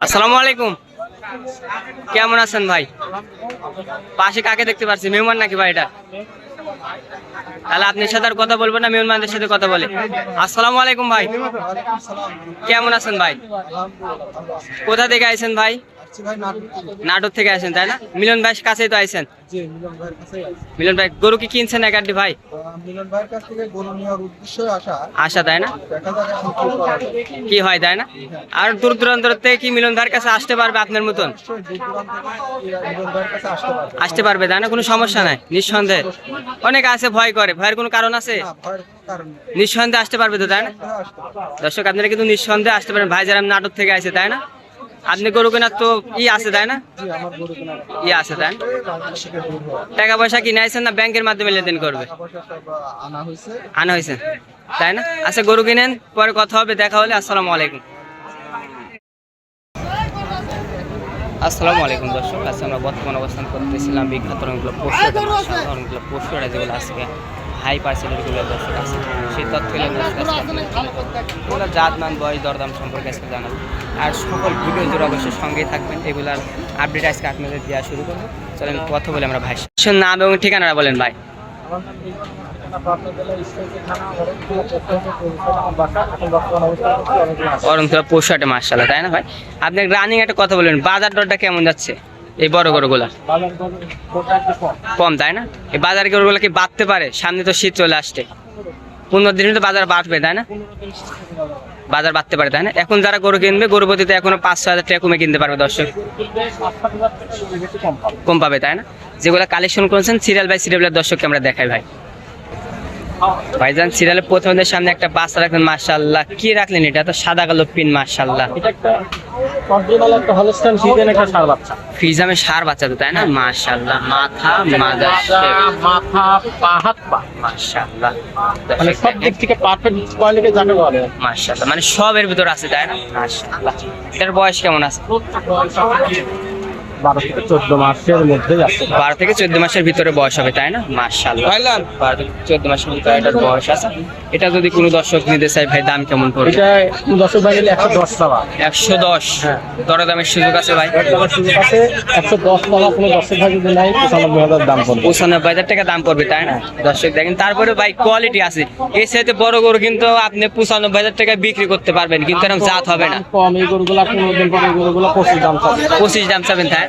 আসসালামু আলাইকুম। কেমন আছেন ভাই? পাশে কাকে দেখতে পাচ্ছি? মেহমান নাকি ভাই এটা? তাহলে আপনি সাথে আর কথা বলব না, মেহমানদের সাথে কথা বলে। আসসালামু আলাইকুম ভাই। কেমন আছেন ভাই? কোথা থেকে আইছেন ভাই? নাটক থেকে। আসেন তাই না? মিলন ভাই কাছেই তো আইছেন। জি মিলন ভাইয়ের ভাই গরু কি কিনছেন একাডি ভাই? মিলন ভাইয়ের কাছ থেকে গরু নেওয়ার উদ্দেশ্য আসা। আশা তাই না? কি হয় তাই না? আর দূর দূরান্ত থেকে কি মিলন ভাইয়ের কাছে আসতে পারবে আপনার মতন? ভাইয়ের আসতে পারবে। আসতে পারবে তাই না? কোনো সমস্যা নাই নিঃসন্দেহে। অনেক আছে ভয় করে। ভয়ের কোনো কারণ আছে? নিঃসন্দেহে আসতে পারবে তো তাই না। দর্শক আপনারা কিন্তু নিঃসন্দেহে আসতে পারেন। ভাই যারা নাটক থেকে আসে তাই না? আপনি গরু কেনার তো ই আছে, তাই না? ই আছে, তাই। টাকা পয়সা কিনে আসেন না, ব্যাংকের মাধ্যমে লেনদেন করবে? আনা হয়েছে তাই না? আচ্ছা গরু কিনেন, পরে কথা হবে, দেখা হলে, আসসালামু আলাইকুম। আসসালামু আলাইকুম, দর্শক। আজকে আমরা বর্তমান অবস্থান করতেছিলাম বিখ্যাত পশু পশু যেগুলো আজকে হাই পার্সেন্টেজগুলো দর্শক আছে। সেই তথ্যগুলো এগুলো জাত মান বয়স দরদাম সম্পর্কে আজকে জানাব। আর সকল ভিডিও অবশ্যই সঙ্গেই থাকবেন। এগুলার আপডেট আজকে আপনাদের দেওয়া শুরু করব। চলেন কথা বলে আমরা ভাই নাম এবং ঠিকানাটা বলেন ভাই। পশু হাটে মার্শাল্লাহ তাই না ভাই? আপনি রানিং একটা কথা বলবেন বাজার দরটা কেমন যাচ্ছে? এই বড় গরুগুলা। কম। তাই না? এই বাজার গরুগুলো কি বাড়তে পারে? সামনে তো শীত চলে আসছে। পনেরো দিনে তো বাজার বাড়বে তাই না? বাজার। বাড়তে পারে তাই না? এখন যারা গরু কিনবে গরু প্রতিতে এখনও পাঁচ ছয় হাজার টাকা কমে কিনতে পারবে দর্শক। কম পাবে। তাই না? যেগুলো কালেকশন করেছেন সিরিয়াল বাই সিরিয়ালের দর্শককে আমরা দেখাই ভাই। ভাইজান সিরিয়ালের প্রথমদের সামনে একটা বাচ্চা রাখলেন মার্শাল্লাহ কি রাখলেন এটা? তো সাদা কালো পিন মার্শাল্লাহ এটা একটা অরিজিনাল একটা হলস্টাইন ফ্রিজিয়ান একটা ষাঁড় বাচ্চা। ফিজামে সার বাচ্চা তো তাই না? মার্শাল্লাহ মাথা মাজা মাথা পা হাত পা। মার্শাল্লাহ মানে সব দিক থেকে পারফেক্ট কোয়ালিটি যাকে বলে। মার্শাল্লাহ মানে সবের ভিতর আছে তাই না? মার্শাল্লাহ এটার বয়স কেমন আছে। বারো থেকে চোদ্দ মাসের মধ্যে যাচ্ছে বারো থেকে চোদ্দ মাসের ভিতরে বয়স হবে তাই না? মার্শাল্লাহ বারো থেকে চোদ্দ মাসের ভিতরে এটার বয়স আছে। এটা যদি কোনো দর্শক নিতে চাই ভাই দাম কেমন পড়বে? এটা দশক ভাই নিলে একশো দশ টাকা। একশো দশ? হ্যাঁ। দরদামের সুযোগ আছে ভাই? সুযোগ আছে। একশো দশ টাকা কোনো দশক ভাই যদি নাই পঁচানব্বই হাজার দাম পড়বে। পঁচানব্বই হাজার টাকা দাম পড়বে তাই না? দর্শক দেখেন তারপরে ভাই কোয়ালিটি আছে। এর সাথে বড় গরু কিন্তু আপনি পঁচানব্বই হাজার টাকা বিক্রি করতে পারবেন কিন্তু এরকম জাত হবে না। কম এই গরুগুলা পনেরো দিন পরে গরুগুলা পঁচিশ দাম পঁচিশ দাম চাবেন তাই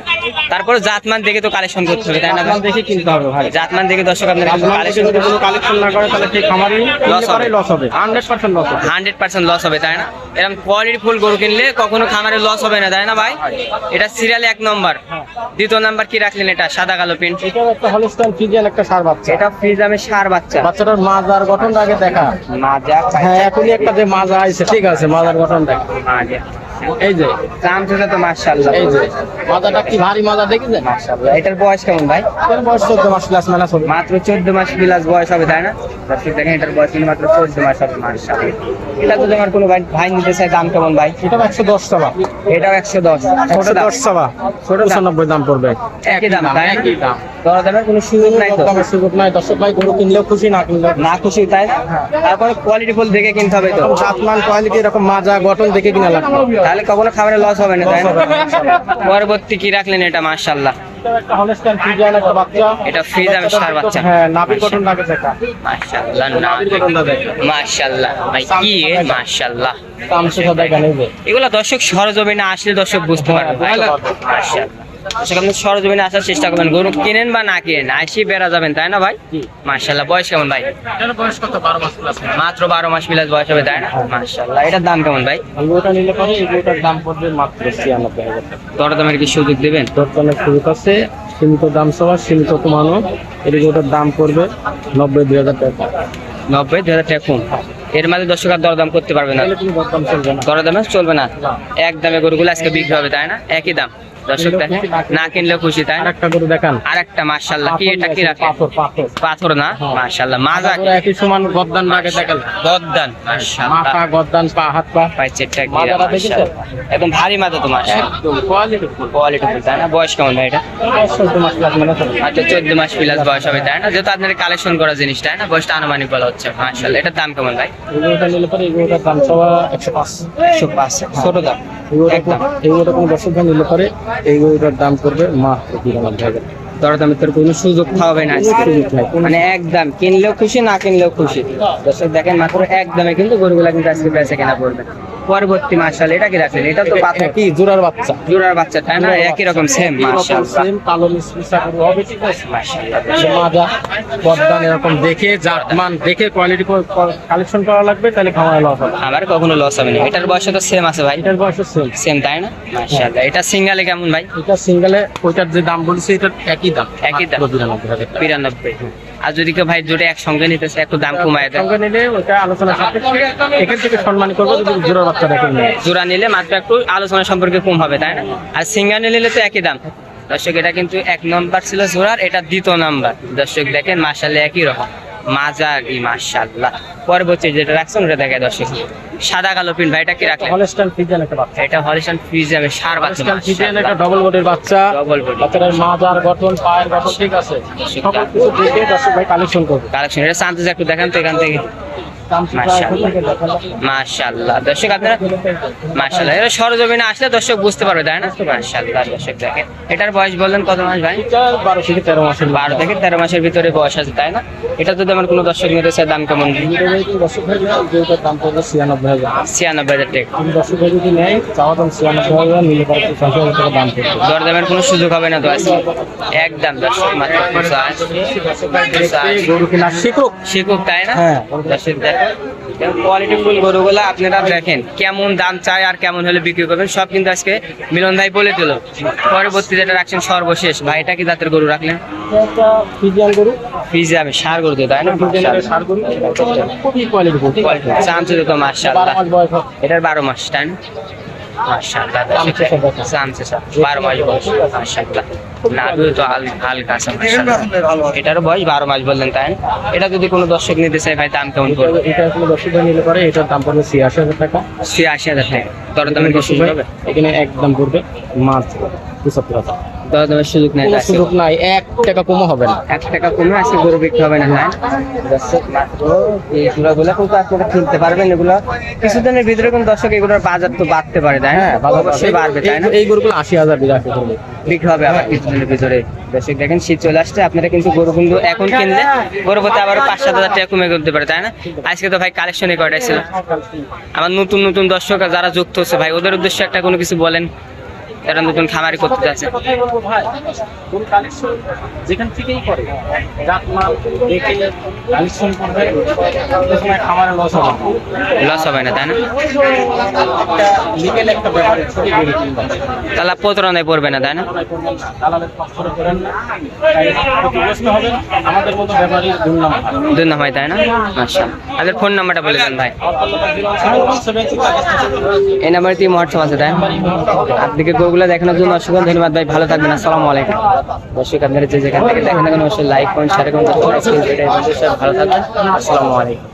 তারপরে জাতমান দেখে তো কালেকশন করতে হবে তাই না দেখে কিনতে হবে ভাই। জাতমান দেখে দর্শক আপনার কালেকশন যদি কোনো কালেকশন না করে তাহলে সেই খামারি Loss হবে। লস হবে। হান্ড্রেড পার্সেন্ট লস হবে। হান্ড্রেড পার্সেন্ট লস হবে তাই না? এরকম কোয়ালিটি ফুল গরু কিনলে কখনো খামারে লস হবে না তাই না ভাই? এটা সিরিয়ালে এক নম্বর দ্বিতীয় নাম্বার কি রাখলেন এটা? সাদা কালো প্রিন্ট এটাও একটা হলস্টাইন ফ্রিজিয়ান একটা সার বাচ্চা। এটা ফ্রিজ সার বাচ্চা। বাচ্চাটার মাজার গঠনটা আগে দেখা। মাজা হ্যাঁ এখনই একটা যে মাজা আইছে ঠিক আছে মাজার গঠন দেখা। এই যে। দাম তো তো মাশাআল্লাহ। এই যে। মাজাটা কি ভারী দেখেছেন? মাশাআল্লাহ। এটার বয়স কেমন ভাই? এর বয়স চোদ্দ মাস প্লাস মাইনাস হবে। মাত্র চোদ্দ মাস বিলাস বয়স হবে তাই না? দর্শক দেখেন এটার বয়স কিন্তু মাত্র চোদ্দ মাস হবে মাশাআল্লাহ। এটা যদি আমার কোনো ভাই ভাই নিতে চায় দাম কেমন ভাই? এটা একশো দশ টাকা। এটাও একশো দশ। ছোট একশো দাম। দশ টাকা। ছোট দাম। পঁচানব্বই দাম পড়বে। একই দাম তাই একই দাম। দরদামের কোনো সুযোগ নাই তো? দামের সুযোগ নাই। দর্শক ভাই গরু কিনলেও খুশি না কিনলেও না খুশি তাই তারপরে কোয়ালিটি ফুল দেখে কিনতে হবে তো? সাতমান কোয়ালিটি এরকম মাজা গঠন দেখে কিনা লাগবে। তাহলে কখনো খাবারের লস হবে না তাই না? পরবর্তী কি রাখলেন এটা মাশাআল্লাহ? এটা ফ্রিজিয়ান একটা বাচ্চা। হ্যাঁ দেখা। মাশাআল্লাহ মাশাআল্লাহ ভাই কি মাশাআল্লাহ। এগুলো দর্শক সরজমিনে আসলে দর্শক বুঝতে পারবে ভাই। মাশাআল্লাহ। আপনি সরজমিনে আসার চেষ্টা করবেন। গরু কিনেন বা না কিনেন আসি বেড়া যাবেন তাই না ভাই? মাশাআল্লাহ বয়স কেমন ভাই? বয়স কত? বারো মাস মাত্র বারো মাস বিলাস বয়স হবে তাই না? মাশাআল্লাহ এটার দাম কেমন ভাই? এগুলোটা নিলে পরে এগুলোটার দাম পড়বে মাত্র ছিয়ানব্বই হাজার দরদামের কি সুযোগ দেবেন? দরদামের সুযোগ আছে সীমিত দাম সহ সীমিত কমানো। এগুলোটার দাম পড়বে নব্বই দুই হাজার টাকা। নব্বই দুই হাজার টাকা কম। এর মাঝে দর্শক আর দরদাম করতে পারবে না। দরদামে চলবে না। এক দামে গরুগুলো আজকে বিক্রি হবে তাই না? একই দাম। দর্শক না কিনলেও খুশি তাই আর না করে দেখান। আর একটা মার্শাল্লাহ কি এটা কি রাখে পাথর না? মার্শাল্লাহ মাজা একই সমান গদ্দান লাগে দেখান গদ্দান মার্শাল্লাহ মাথা গদ্দান পা হাত পা। চেটটা কি একদম ভারী মাজা তো একদম কোয়ালিটি কোয়ালিটি তাই না? বয়স কেমন ভাই এটা? চোদ্দ মাস প্লাস মানে আচ্ছা চোদ্দ মাস প্লাস বয়স হবে তাই না? যেহেতু আপনার কালেকশন করা জিনিস তাই না? বয়সটা আনুমানিক বলা হচ্ছে মার্শাল্লাহ এটার দাম কেমন ভাই? এগুলোটা নিলে পরে এগুলোটার দাম সবা একশো পাঁচ। একশো পাঁচ ছোট দাম। এগুলোটা একদম। এগুলোটা কোনো দর্শক ভাই নিলে পারে এইগুলোটার দাম করবে মাত্র বিরানব্বই হাজার দরদামের তোর কোনো সুযোগ পাবে না। মানে একদম কিনলেও খুশি না কিনলেও খুশি। দর্শক দেখেন মাত্র একদমে কিন্তু গরুগুলা কিন্তু আজকে বেঁচে কেনা পড়বে পরবর্তী মাসাল এটা কি রাখলেন এটা তো পাথর। কি জোড়ার বাচ্চা। জোড়ার বাচ্চা তাই না? একই রকম সেম সেম কালো হবে ঠিক আছে এরকম দেখে জাতমান দেখে কোয়ালিটি কালেকশন করা লাগবে তাহলে খাওয়া লস হবে। আমার কখনো লস হবে না। এটার বয়স তো সেম আছে ভাই। এটার বয়স সেম সেম তাই না? মার্শাল্লাহ। এটা সিঙ্গালে কেমন ভাই? এটা সিঙ্গেলে ওইটার যে দাম বলছি এটার একই দাম। একই দাম। আর যদি কেউ ভাই জোটে একসঙ্গে নিতেছে একটু দাম কমায় দেয়। সঙ্গে নিলে ওটা আলোচনা সাপেক্ষে এখান থেকে সম্মান করব যদি জোড়ার জোড়া নিলে মাত্র একটু আলোচনা সম্পর্কে কম হবে তাই না? আর সিঙ্গার নিলে তো একই দাম। দর্শক এটা কিন্তু এক নম্বর ছিল জোড়ার এটা দ্বিতীয় নাম্বার। দর্শক দেখেন মাসাল্লাহ একই রকম। মাজা কি মাশাল্লাহ পরবর্তী যেটা রাখছেন ওটা দেখে দর্শক। সাদা কালো প্রিন্ট ভাই এটা কি রাখলেন? হলস্টান ফিজিয়ান একটা বাচ্চা। এটা হলিস্টান সার বাচ্চা হলস্টান ফিজিয়ান একটা ডবল বডির বাচ্চা। ডবল বডি বাচ্চাটার মাজার গঠন পায়ের গঠন ঠিক আছে। সকল কিছু দেখে দর্শক ভাই কালেকশন করবে কালেকশন এটা একটু দেখান তো এখান থেকে। মাশাল্লাহ দর্শক আপনারা মাশাল্লাহ এটা সরজমিনে আসলে দর্শক বুঝতে পারবে তাই না? মাশাল্লাহ দর্শক দেখেন। এটার বয়স বললেন কত মাস ভাই? বারো থেকে তেরো মাসের বারো থেকে তেরো মাসের ভিতরে বয়স আছে তাই না? এটা যদি আমার কোনো দর্শক নিতে চায় দাম কেমন? দর্শক ভাই দাম পড়বে ছিয়ানব্বই হাজার ছিয়ানব্বই হাজার টাকা। দর্শক যদি নেয় চাওয়া দাম ছিয়ানব্বই হাজার নিলে পরে পঁচাশি হাজার টাকা দাম পড়বে দরদামের কোনো সুযোগ হবে না তো আজকে? একদম দর্শক মাত্র শিখুক শিখুক তাই না? হ্যাঁ। দর্শক কোয়ালিটি ফুল গরুগুলো আপনারা দেখেন কেমন দাম চাই আর কেমন হলে বিক্রি করবেন সব কিন্তু আজকে মিলন ভাই বলে দিল। পরবর্তী যেটা রাখছেন সর্বশেষ। ভাই এটা কি জাতের গরু রাখলেন? ফিজিয়ান গরু। সার গরু তাই না? ফিজিয়ানের সার গরু। খুবই কোয়ালিটি গরু। ঠিক তো বারো মাস বয়স হবে। এটার বারো মাস তাই না? সব বারো মাস বয়স। মার্শাল্লাহ নাভিও তো হালকা এটারও বয়স বারো মাস বললেন তাই এটা যদি কোনো দর্শক নিতে চাই ভাই দাম কেমন পড়বে? এটা দর্শক নিলে পরে এটার দাম পড়বে ছিয়াশি হাজার টাকা। ছিয়াশি হাজার টাকা। দরদামের হবে? এখানে একদম পড়বে মাত্র পঁচাত্তর হাজার। দরদামের সুযোগ নেই কোনো সুযোগ নাই এক টাকা কমও হবে না। এক টাকা কমে আজকে গরু বিক্রি হবে না দর্শক মাত্র এই গুলাগুলো কিন্তু আপনারা কিনতে পারবেন এগুলো কিছুদিনের ভিতরে দর্শক এগুলোর বাজার তো বাড়তে পারে তাই না? হ্যাঁ অবশ্যই বাড়বে তাই না? এই- গরুগুলো আশি হাজার বিরাশি বিক্রি হবে আবার কিছুদিনের ভিতরে। দর্শক দেখেন শীত চলে আসছে আপনারা কিন্তু গরু কিন্তু এখন কিনলে গরু প্রতি আবার পাঁচ সাত হাজার টাকা কমে করতে পারে তাই না? আজকে তো ভাই কালেকশনই কয়টাই ছিল? আমার নতুন নতুন দর্শক যারা যুক্ত হচ্ছে ভাই ওদের উদ্দেশ্যে একটা কোনো কিছু বলেন। এরা নতুন খামারি করতে যাচ্ছে। লস হবে না। হবে তাই না? লিগেল একটা ব্যাপার তাহলে প্রতারণায় পড়বে না, তাই না? দালালের না ব্যাপারী দুর্নাম হয় তাই না? মাসা আপনাদের ফোন নাম্বারটা বলে দেন ভাই। এই নাম্বারে হোয়াটসঅ্যাপ আছে, তাই আপনাকে গোগুলো দেখানোর জন্য অসংখ্য ধন্যবাদ ভাই, ভালো থাকবেন, আসসালামু আলাইকুম। দর্শক, আপনারা যে যেখান থেকে দেখেন না কেন অবশ্যই লাইক করুন শেয়ার করুন ভালো থাকবেন আসসালামু আলাইকুম।